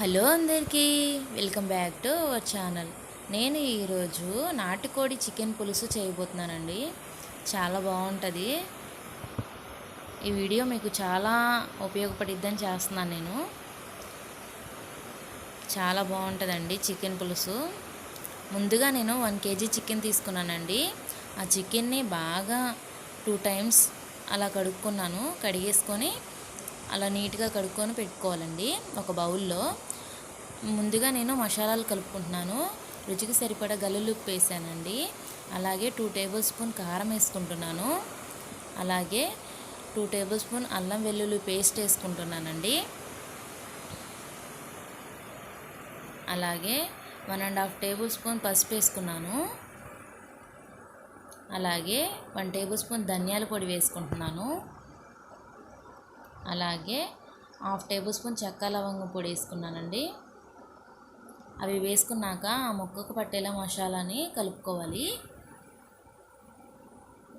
Hello అందరికీ welcome back to our channel. నేను ఈరోజు నాటుకోడి చికెన్ పులుసు చేయబోతున్నానండి. చాలా బాగుంటుంది. ఈ వీడియో మీకు చాలా ఉపయోగపడిద్దని చేస్తున్నాను నేను. చాలా బాగుంటుందండి చికెన్ పులుసు. ముందుగా నేను వన్ కేజీ చికెన్ తీసుకున్నానండి. ఆ చికెన్ని బాగా టూ టైమ్స్ అలా కడుక్కున్నాను. కడిగేసుకొని అలా నీట్గా కడుక్కొని పెట్టుకోవాలండి ఒక బౌల్లో. ముందుగా నేను మసాలాలు కలుపుకుంటున్నాను. రుచికి సరిపడా గల్లులుప్పు వేసానండి. అలాగే టూ టేబుల్ స్పూన్ కారం వేసుకుంటున్నాను. అలాగే టూ టేబుల్ స్పూన్ అల్లం వెల్లుల్లి పేస్ట్ వేసుకుంటున్నానండి. అలాగే one and half tablespoon పసుపు వేసుకున్నాను. అలాగే వన్ టేబుల్ స్పూన్ ధనియాల పొడి వేసుకుంటున్నాను. అలాగే హాఫ్ టేబుల్ స్పూన్ చెక్క లవంగం పొడి వేసుకున్నానండి. అవి వేసుకున్నాక ఆ ముక్కకు పట్టేలా మసాలాని కలుపుకోవాలి.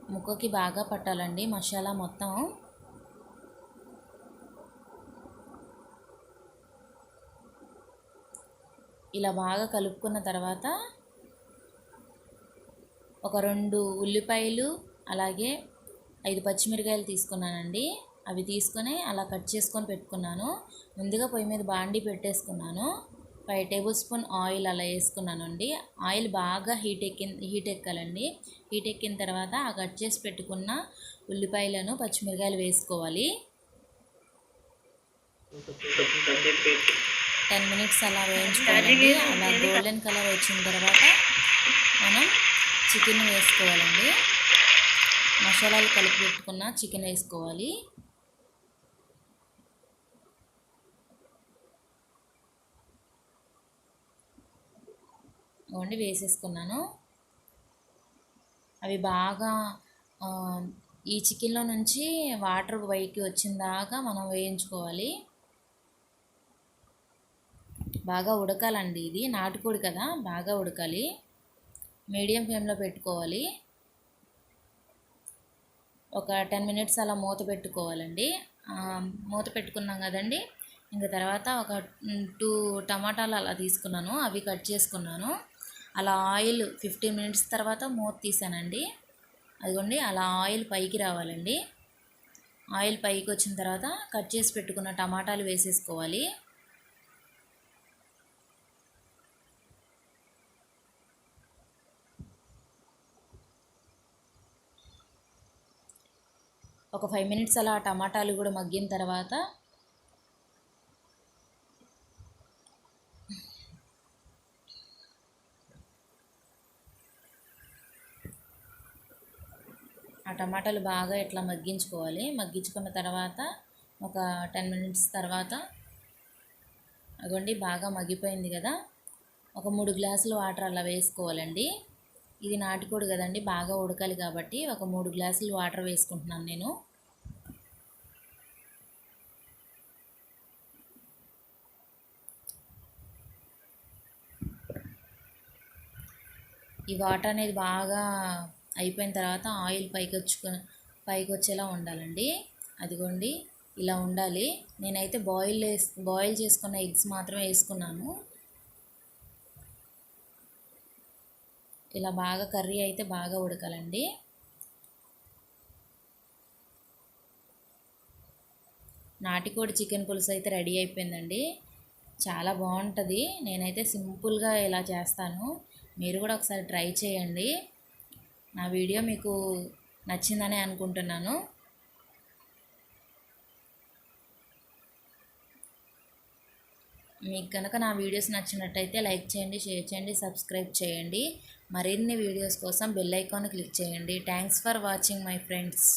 ముక్కకి బాగా పట్టాలండి మసాలా మొత్తం. ఇలా బాగా కలుపుకున్న తర్వాత ఒక రెండు ఉల్లిపాయలు అలాగే ఐదు పచ్చిమిరకాయలు తీసుకున్నానండి. అవి తీసుకొని అలా కట్ చేసుకొని పెట్టుకున్నాను. ముందుగా పొయ్యి మీద బాండి పెట్టేసుకున్నాను. ఫైవ్ టేబుల్ స్పూన్ ఆయిల్ అలా వేసుకున్నాను అండి. ఆయిల్ బాగా హీట్ ఎక్కి హీట్ ఎక్కాలండి. హీట్ ఎక్కిన తర్వాత ఆ కట్ చేసి పెట్టుకున్న ఉల్లిపాయలను పచ్చిమిరకాయలు వేసుకోవాలి. టెన్ మినిట్స్ అలా వేయించుకోవాలండి. అలా గోల్డెన్ కలర్ వచ్చిన తర్వాత మనం చికెన్ వేసుకోవాలండి. మసాలాలు కలిపి పెట్టుకున్న చికెన్ వేసుకోవాలి. ఇవ్వండి వేసేసుకున్నాను. అవి బాగా ఈ చికెన్లో నుంచి వాటర్ బయటికి వచ్చిన దాకా మనం వేయించుకోవాలి. బాగా ఉడకాలండి ఇది. నాటుకోడి కదా బాగా ఉడకాలి. మీడియం ఫ్లేమ్లో పెట్టుకోవాలి. ఒక టెన్ మినిట్స్ అలా మూత పెట్టుకోవాలండి. మూత పెట్టుకున్నాం కదండి. ఇంకా తర్వాత ఒక టూ టమాటాలు అలా తీసుకున్నాను. అవి కట్ చేసుకున్నాను. అలా ఆయిల్ ఫిఫ్టీన్ మినిట్స్ తర్వాత మూత తీసానండి. అదిగోండి అలా ఆయిల్ పైకి రావాలండి. ఆయిల్ పైకి వచ్చిన తర్వాత కట్ చేసి పెట్టుకున్న టమాటాలు వేసేసుకోవాలి. ఒక ఫైవ్ మినిట్స్ అలా టమాటాలు కూడా మగ్గిన తర్వాత ఆ టమాటాలు బాగా ఇట్లా మగ్గించుకోవాలి. మగ్గించుకున్న తర్వాత ఒక టెన్ మినిట్స్ తర్వాత అగోండి బాగా మగ్గిపోయింది కదా. ఒక మూడు గ్లాసులు వాటర్ అలా వేసుకోవాలండి. ఇది నాటుకోడు కదండి బాగా ఉడకాలి కాబట్టి ఒక మూడు గ్లాసులు వాటర్ వేసుకుంటున్నాను నేను. ఈ వాటర్ అనేది బాగా అయిపోయిన తర్వాత ఆయిల్ పైకి వచ్చుకు పైకి వచ్చేలా ఉండాలండి. అదిగోండి ఇలా ఉండాలి. నేనైతే బాయిల్ వేసి బాయిల్ చేసుకున్న ఎగ్స్ మాత్రమే వేసుకున్నాను. ఇలా బాగా కర్రీ అయితే బాగా ఉడకాలండి. నాటికోడి చికెన్ పులుసు అయితే రెడీ అయిపోయిందండి. చాలా బాగుంటుంది. నేనైతే సింపుల్గా ఇలా చేస్తాను. మీరు కూడా ఒకసారి ట్రై చేయండి. నా వీడియో మీకు నచ్చిందని అనుకుంటున్నాను. మీకు కనుక నా వీడియోస్ నచ్చినట్టయితే లైక్ చేయండి షేర్ చేయండి సబ్స్క్రైబ్ చేయండి. మరిన్ని వీడియోస్ కోసం బెల్ ఐకాన్ క్లిక్ చేయండి. Thanks for watching my friends.